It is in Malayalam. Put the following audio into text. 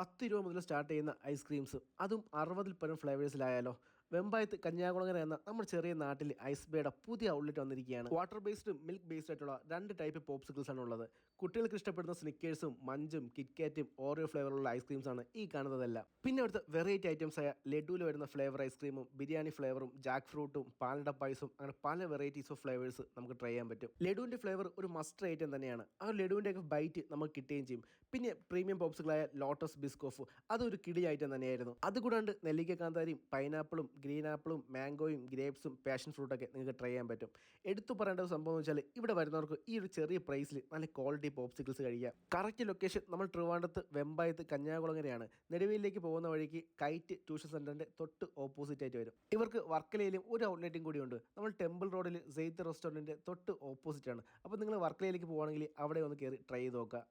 പത്ത് രൂപ മുതൽ സ്റ്റാർട്ട് ചെയ്യുന്ന ഐസ്ക്രീംസ് അതും അറുപതിൽ പരം ഫ്ലേവേഴ്സിലായാലോ വെമ്പായത്ത് കന്യാകുളങ്ങര എന്ന നമ്മുടെ ചെറിയ നാട്ടിൽ ഐസ് ബേയുടെ പുതിയ ഔട്ട്ലെറ്റ് വന്നിരിക്കുകയാണ്. വാട്ടർ ബേസ്ഡും മിൽക്ക് ബേസ്ഡ് ആയിട്ടുള്ള രണ്ട് ടൈപ്പ് പോപ്സിക്കിൾസ് ആണ് ഉള്ളത്. കുട്ടികൾക്ക് ഇഷ്ടപ്പെടുന്ന സ്നിക്കേഴ്സും മഞ്ചും കിറ്റ്കാറ്റും ഓറിയോ ഫ്ലേവറുള്ള ഐസ്ക്രീംസ് ആണ് ഈ കാണുന്നതെല്ലാം. പിന്നെ അടുത്ത വെറൈറ്റി ഐറ്റംസ് ആയ ലഡുവിൽ വരുന്ന ഫ്ലേവർ ഐസ്ക്രീമും ബിരിയാണി ഫ്ലേവറും ജാക്ക് ഫ്രൂട്ടും പാലട പായസും അങ്ങനെ പല വെറൈറ്റീസ് ഓഫ് ഫ്ലേവേഴ്സ് നമുക്ക് ട്രൈ ചെയ്യാൻ പറ്റും. ലഡുവിന്റെ ഫ്ലേവർ ഒരു മസ്റ്റ് ഐറ്റം തന്നെയാണ്. ആ ലഡുവിന്റെ ഒക്കെ ബൈറ്റ് നമുക്ക് കിട്ടുകയും ചെയ്യും. പിന്നെ പ്രീമിയം പോപ്സുകളായ ലോട്ടസ് ബിസ്കോഫ് അതൊരു കിടി ഐറ്റം തന്നെയായിരുന്നു. അതുകൂടാണ്ട് നെല്ലിക്ക കാന്താരിയും പൈനാപ്പിളും ഗ്രീൻ ആപ്പിളും മാംഗോയും ഗ്രേപ്സും പാഷൻ ഫ്രൂട്ടൊക്കെ നിങ്ങൾക്ക് ട്രൈ ചെയ്യാൻ പറ്റും. എടുത്തു പറയേണ്ട ഒരു സംഭവം എന്ന് വെച്ചാൽ ഇവിടെ വരുന്നവർക്ക് ഈ ഒരു ചെറിയ പ്രൈസിൽ നല്ല ക്വാളിറ്റി പോപ്സിക്കിൾസ് കഴിക്കാം. കറക്റ്റ് ലൊക്കേഷൻ നമ്മൾ ട്രിവാണ്ടത്ത് വെമ്പായത്ത് കന്യാകുളങ്ങരയാണ്. നെടുവേലിലേക്ക് പോകുന്ന വഴിക്ക് കൈറ്റ് ട്യൂഷൻ സെന്ററിന്റെ തൊട്ട് ഓപ്പോസിറ്റ് ആയിട്ട് വരും. ഇവർക്ക് വർക്കലയിലും ഒരു ഔട്ട്ലെറ്റും ഉണ്ട്. നമ്മൾ ടെമ്പിൾ റോഡിൽ സെയ്ത്ത് റെസ്റ്റോറന്റിന്റെ തൊട്ട് ഓപ്പോസിറ്റാണ് അപ്പോൾ നിങ്ങൾ വർക്കലയിലേക്ക് പോകുകയാണെങ്കിൽ അവിടെ ഒന്ന് കയറി ട്രൈ ചെയ്ത് നോക്കുക.